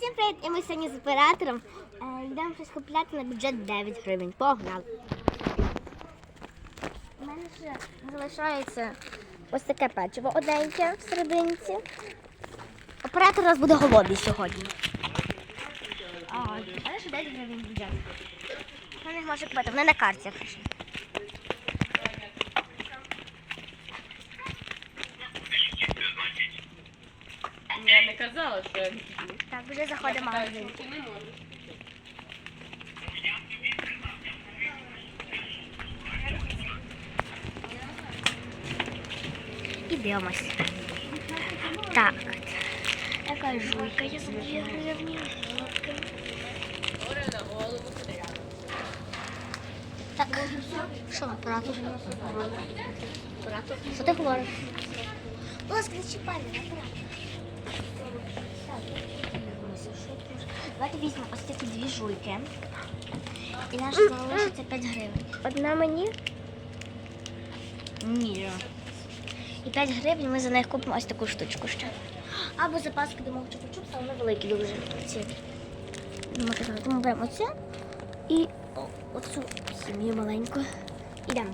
Всім привіт! І ми сьогодні з оператором е, йдемо щось купляти на бюджет 9 гривень. Погнали! У мене ще залишається ось таке печиво одненьке в серединці. Оператор у нас буде голодний сьогодні. Але ще 9 гривень бюджет. Вони їх може купити, вони на карті. Я не казала, що я не. Так, вже заходимо в магазин. І дивимось. Так. Така жуйка є за 2 гривні. Так, що, оператор? Оператор? Що ти говориш? Будь ласка, не чіпай мене, оператор. Давайте візьмемо ось такі дві жуйки. І наш залишиться 5 гривень. Одна мені? Ні. І 5 гривень ми за них купимо ось таку штучку ще. Або запаски до мого чупа-чупса, вони великі дуже. Ці. Думаю, беремо оце і оцю сім'ю маленьку. Ідемо.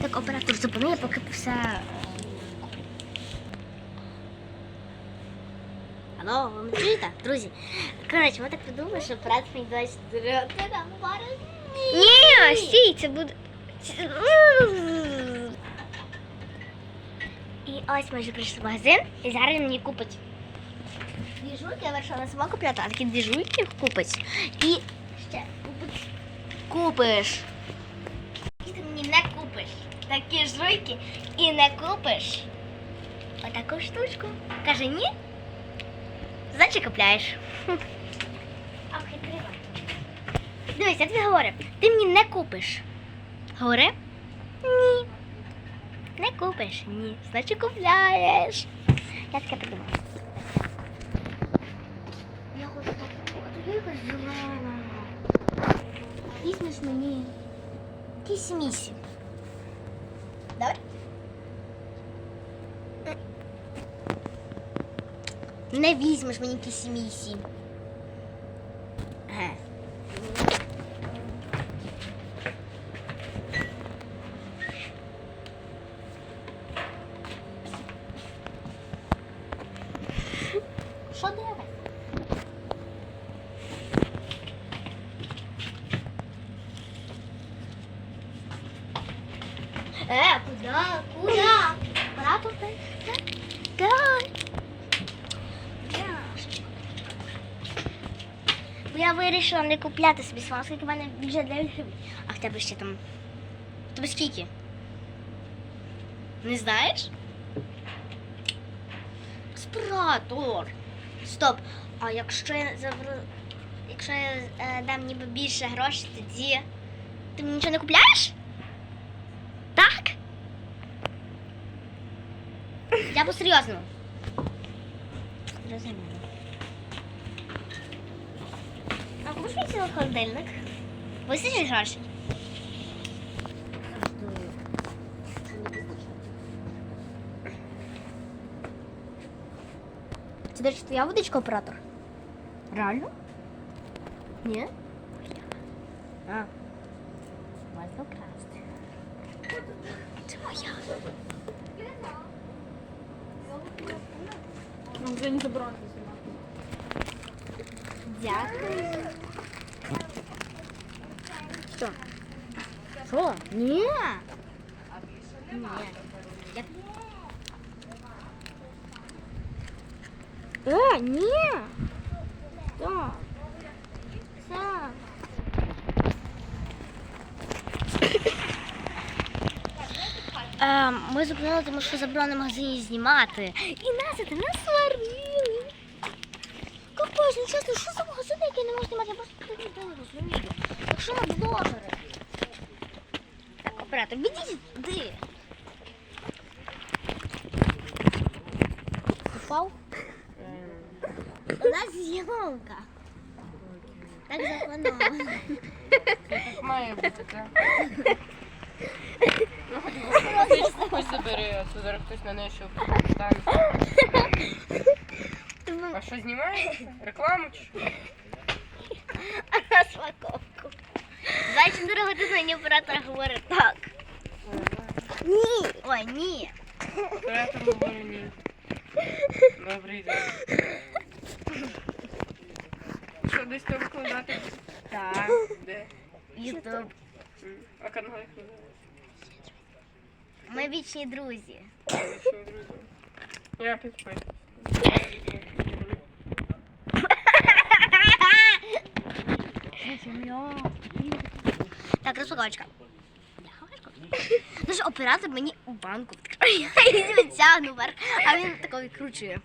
Так, оператор зупини, поки все. е, Алло, ви мене чуєте, друзі? Коротше, ми так придумали, що оператор мені дасть дороти нам пару. Ні, стій, це буде. І ось ми вже прийшли в магазин, і зараз мені купить дві жуйки, я вирішила не сама купляти, а такі дві жуйки купить. І ще купить. Купиш. І ти мені не купиш. Такі жуйки і не купиш. Отаку штучку. Каже, ні. Значить купляєш. Дивись, я тобі говорю, ти мені не купиш. Говори? Ні. Не купиш? Ні. Значить купляєш. Я таке придумала. Я хочу тобі зелена. Візьмеш мені якісь місі. Не візьмеш мені якісь місі. Ага. Що дивись? Е, куди? Куди? Апарату дай. Дай. Бо Я вирішила не купляти собі свого, оскільки в мене бюджет 9 гривень. А в тебе ще там. Тебе скільки? Не знаєш? Спратор. Стоп. А якщо я заберу. Якщо я е, дам ніби більше грошей, тоді. Ти мені нічого не купляєш? Так? Я по-серйозному. Розумію. А купиш мені цілий холодильник? Вистачить грошей? Це, речі, твоя водичка оператор? Реально? Ні? А. Можна вкрасти. Це моя. Ну, вже не заборонено Дякую. Що? Що? Ні. Ні. Е, ні. Так. Так. Ем, ми зупинили, тому що заборонено в магазині знімати. І нас це не сварили. Капець, ну чесно, що Якщо на блогери. Так, оператор, відійдіть туди. Упав? У нас зйомка. Так заплановано. Так має бути, так. Ну, хоч водичку хоч забери, а то зараз хтось на неї ще встане. А що знімаєте? Рекламу чи що? Дорога ти мені оператор говорить так. Ні. Ой, ні. Оператор говорить ні. Добрий день. Що десь там вкладати? Так. Де? Ютуб. А канал як називається? Ми вічні друзі. Що, друзі? Я підписуюсь. Так, розпаковочка. Що, оператор мені у банку відкриває. Вверх, а він тако відкручує.